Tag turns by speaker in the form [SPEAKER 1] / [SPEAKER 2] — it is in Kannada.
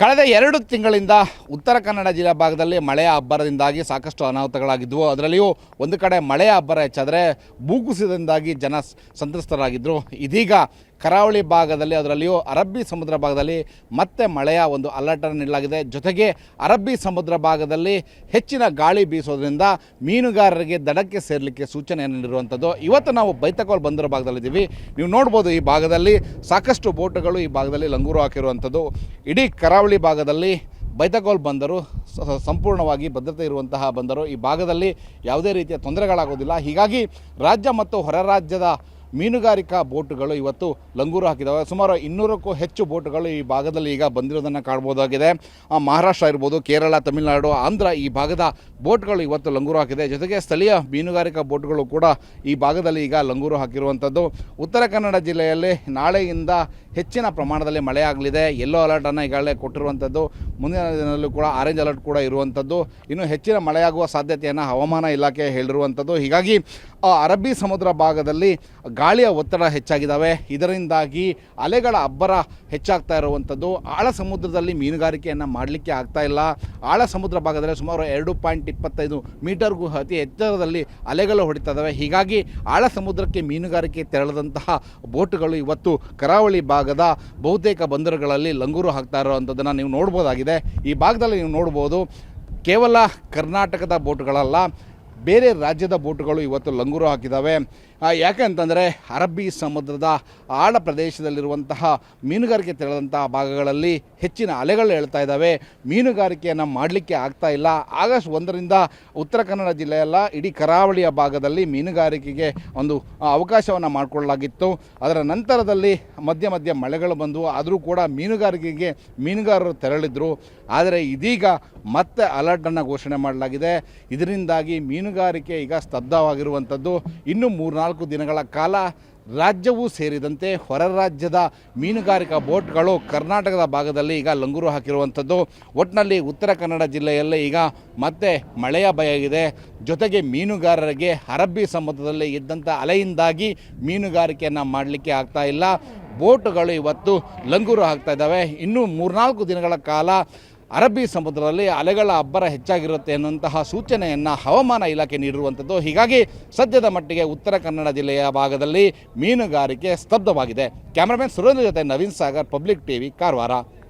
[SPEAKER 1] ಕಳೆದ ಎರಡು ತಿಂಗಳಿಂದ ಉತ್ತರ ಕನ್ನಡ ಜಿಲ್ಲಾ ಭಾಗದಲ್ಲಿ ಮಳೆಯ ಅಬ್ಬರದಿಂದಾಗಿ ಸಾಕಷ್ಟು ಅನಾಹುತಗಳಾಗಿದ್ದವು. ಅದರಲ್ಲಿಯೂ ಒಂದು ಕಡೆ ಮಳೆಯ ಅಬ್ಬರ ಹೆಚ್ಚಾದರೆ ಭೂಕುಸಿತದಿಂದಾಗಿ ಜನ ಸಂತ್ರಸ್ತರಾಗಿದ್ದರು ಇದೀಗ ಕರಾವಳಿ ಭಾಗದಲ್ಲಿ, ಅದರಲ್ಲಿಯೂ ಅರಬ್ಬಿ ಸಮುದ್ರ ಭಾಗದಲ್ಲಿ ಮತ್ತೆ ಮಳೆಯ ಒಂದು ಅಲರ್ಟನ್ನು ನೀಡಲಾಗಿದೆ. ಜೊತೆಗೆ ಅರಬ್ಬಿ ಸಮುದ್ರ ಭಾಗದಲ್ಲಿ ಹೆಚ್ಚಿನ ಗಾಳಿ ಬೀಸೋದ್ರಿಂದ ಮೀನುಗಾರರಿಗೆ ದಡಕ್ಕೆ ಸೇರಲಿಕ್ಕೆ ಸೂಚನೆಯನ್ನು ನೀಡಿರುವಂಥದ್ದು. ಇವತ್ತು ನಾವು ಬೈತಕೋಲ್ ಬಂದರ ಭಾಗದಲ್ಲಿದ್ದೀವಿ. ನೀವು ನೋಡ್ಬೋದು ಈ ಭಾಗದಲ್ಲಿ ಸಾಕಷ್ಟು ಬೋಟುಗಳು ಈ ಭಾಗದಲ್ಲಿ ಲಂಗೂರು ಹಾಕಿರುವಂಥದ್ದು. ಇಡೀ ಕರಾವಳಿ ಭಾಗದಲ್ಲಿ ಬೈತಗೋಲ್ ಬಂದರು. ಸಂಪೂರ್ಣವಾಗಿ ಭದ್ರತೆ ಇರುವಂತಹ ಬಂದರು. ಈ ಭಾಗದಲ್ಲಿ ಯಾವುದೇ ರೀತಿಯ ತೊಂದರೆಗಳಾಗೋದಿಲ್ಲ. ಹೀಗಾಗಿ ರಾಜ್ಯ ಮತ್ತು ಹೊರ ರಾಜ್ಯದ ಮೀನುಗಾರಿಕಾ ಬೋಟುಗಳು ಇವತ್ತು ಲಂಗೂರು ಹಾಕಿದ್ದಾವೆ ಸುಮಾರು ಇನ್ನೂರಕ್ಕೂ ಹೆಚ್ಚು ಬೋಟುಗಳು ಈ ಭಾಗದಲ್ಲಿ ಈಗ ಬಂದಿರೋದನ್ನು ಕಾಣ್ಬೋದಾಗಿದೆ ಮಹಾರಾಷ್ಟ್ರ ಇರ್ಬೋದು, ಕೇರಳ, ತಮಿಳುನಾಡು, ಆಂಧ್ರ ಈ ಭಾಗದ ಬೋಟ್ಗಳು ಇವತ್ತು ಲಂಗೂರು ಹಾಕಿದೆ. ಜೊತೆಗೆ ಸ್ಥಳೀಯ ಮೀನುಗಾರಿಕಾ ಬೋಟ್ಗಳು ಕೂಡ ಈ ಭಾಗದಲ್ಲಿ ಈಗ ಲಂಗೂರು ಹಾಕಿರುವಂಥದ್ದು ಉತ್ತರ ಕನ್ನಡ ಜಿಲ್ಲೆಯಲ್ಲಿ ನಾಳೆಯಿಂದ ಹೆಚ್ಚಿನ ಪ್ರಮಾಣದಲ್ಲಿ ಮಳೆಯಾಗಲಿದೆ. ಯೆಲ್ಲೋ ಅಲರ್ಟನ್ನು ಈಗಾಗಲೇ ಕೊಟ್ಟಿರುವಂಥದ್ದು ಮುಂದಿನ ದಿನದಲ್ಲೂ ಕೂಡ ಆರೆಂಜ್ ಅಲರ್ಟ್ ಕೂಡ ಇರುವಂಥದ್ದು ಇನ್ನು ಹೆಚ್ಚಿನ ಮಳೆಯಾಗುವ ಸಾಧ್ಯತೆಯನ್ನು ಹವಾಮಾನ ಇಲಾಖೆ ಹೇಳಿರುವಂಥದ್ದು ಹೀಗಾಗಿ ಅರಬ್ಬಿ ಸಮುದ್ರ ಭಾಗದಲ್ಲಿ ಗಾಳಿಯ ಒತ್ತಡ ಹೆಚ್ಚಾಗಿದ್ದಾವೆ. ಇದರಿಂದಾಗಿ ಅಲೆಗಳ ಅಬ್ಬರ ಹೆಚ್ಚಾಗ್ತಾ ಇರುವಂಥದ್ದು ಆಳ ಸಮುದ್ರದಲ್ಲಿ ಮೀನುಗಾರಿಕೆಯನ್ನು ಮಾಡಲಿಕ್ಕೆ ಆಗ್ತಾ ಇಲ್ಲ. ಆಳ ಸಮುದ್ರ ಭಾಗದಲ್ಲಿ ಸುಮಾರು ಎರಡು ಪಾಯಿಂಟ್ ಇಪ್ಪತ್ತೈದು ಮೀಟರ್ಗೂ ಅತಿ ಎತ್ತರದಲ್ಲಿ ಅಲೆಗಳು ಹೊಡಿತಾ ಹೀಗಾಗಿ ಆಳ ಸಮುದ್ರಕ್ಕೆ ಮೀನುಗಾರಿಕೆ ತೆರಳದಂತಹ ಬೋಟುಗಳು ಇವತ್ತು ಕರಾವಳಿ ಭಾಗದ ಬಹುತೇಕ ಬಂದರುಗಳಲ್ಲಿ ಲಂಗೂರು ಹಾಕ್ತಾ ಇರುವಂಥದ್ದನ್ನು ನೀವು ನೋಡ್ಬೋದಾಗಿದೆ. ಈ ಭಾಗದಲ್ಲಿ ನೀವು ನೋಡ್ಬೋದು, ಕೇವಲ ಕರ್ನಾಟಕದ ಬೋಟುಗಳಲ್ಲ, ಬೇರೆ ರಾಜ್ಯದ ಬೋಟುಗಳು ಇವತ್ತು ಲಂಗೂರು ಹಾಕಿದ್ದಾವೆ ಯಾಕೆ ಅಂತಂದರೆ ಅರಬ್ಬಿ ಸಮುದ್ರದ ಆಳ ಪ್ರದೇಶದಲ್ಲಿರುವಂತಹ ಮೀನುಗಾರಿಕೆ ತೆರಳಂತಹ ಭಾಗಗಳಲ್ಲಿ ಹೆಚ್ಚಿನ ಅಲೆಗಳು ಹೇಳ್ತಾ ಇದ್ದಾವೆ. ಮೀನುಗಾರಿಕೆಯನ್ನು ಮಾಡಲಿಕ್ಕೆ ಆಗ್ತಾ ಇಲ್ಲ. ಆಗಸ್ಟ್ ಒಂದರಿಂದ ಉತ್ತರ ಕನ್ನಡ ಜಿಲ್ಲೆಯಲ್ಲ ಇಡೀ ಕರಾವಳಿಯ ಭಾಗದಲ್ಲಿ ಮೀನುಗಾರಿಕೆಗೆ ಒಂದು ಅವಕಾಶವನ್ನು ಮಾಡಿಕೊಳ್ಳಲಾಗಿತ್ತು. ಅದರ ನಂತರದಲ್ಲಿ ಮಧ್ಯ ಮಧ್ಯ ಮಳೆಗಳು ಬಂದವು ಆದರೂ ಕೂಡ ಮೀನುಗಾರಿಕೆಗೆ ಮೀನುಗಾರರು ತೆರಳಿದ್ರು. ಆದರೆ ಇದೀಗ ಮತ್ತೆ ಅಲರ್ಟನ್ನು ಘೋಷಣೆ ಮಾಡಲಾಗಿದೆ. ಇದರಿಂದಾಗಿ ಮೀನುಗಾರಿಕೆ ಈಗ ಸ್ತಬ್ಧವಾಗಿರುವಂಥದ್ದು ಇನ್ನೂ ಮೂರ್ನಾಲ್ಕು ದಿನಗಳ ಕಾಲ ರಾಜ್ಯವೂ ಸೇರಿದಂತೆ ಹೊರ ರಾಜ್ಯದ ಮೀನುಗಾರಿಕಾ ಬೋಟ್ಗಳು ಕರ್ನಾಟಕದ ಭಾಗದಲ್ಲಿ ಈಗ ಲಂಗೂರು ಹಾಕಿರುವಂಥದ್ದು. ಒಟ್ಟಿನಲ್ಲಿ ಉತ್ತರ ಕನ್ನಡ ಜಿಲ್ಲೆಯಲ್ಲಿ ಈಗ ಮತ್ತೆ ಮಳೆಯ ಭಯ ಇದೆ. ಜೊತೆಗೆ ಮೀನುಗಾರರಿಗೆ ಅರಬ್ಬಿ ಸಮುದ್ರದಲ್ಲಿ ಇದ್ದಂಥ ಅಲೆಯಿಂದಾಗಿ ಮೀನುಗಾರಿಕೆಯನ್ನು ಮಾಡಲಿಕ್ಕೆ ಆಗ್ತಾ ಇಲ್ಲ. ಬೋಟ್ಗಳು ಇವತ್ತು ಲಂಗೂರು ಹಾಕ್ತಾ ಇದ್ದಾವೆ. ಇನ್ನೂ ಮೂರ್ನಾಲ್ಕು ದಿನಗಳ ಕಾಲ ಅರಬ್ಬಿ ಸಮುದ್ರದಲ್ಲಿ ಅಲೆಗಳ ಅಬ್ಬರ ಹೆಚ್ಚಾಗಿರುತ್ತೆ ಅನ್ನುವಂತಹ ಸೂಚನೆಯನ್ನು ಹವಾಮಾನ ಇಲಾಖೆ ನೀಡಿರುವಂಥದ್ದು. ಹೀಗಾಗಿ ಸದ್ಯದ ಮಟ್ಟಿಗೆ ಉತ್ತರ ಕನ್ನಡ ಜಿಲ್ಲೆಯ ಭಾಗದಲ್ಲಿ ಮೀನುಗಾರಿಕೆ ಸ್ತಬ್ಧವಾಗಿದೆ. ಕ್ಯಾಮರಾಮನ್ ಸುರೇಂದ್ರ ಜೊತೆ ನವೀನ್ ಸಾಗರ್, ಪಬ್ಲಿಕ್ ಟಿವಿ, ಕಾರವಾರ.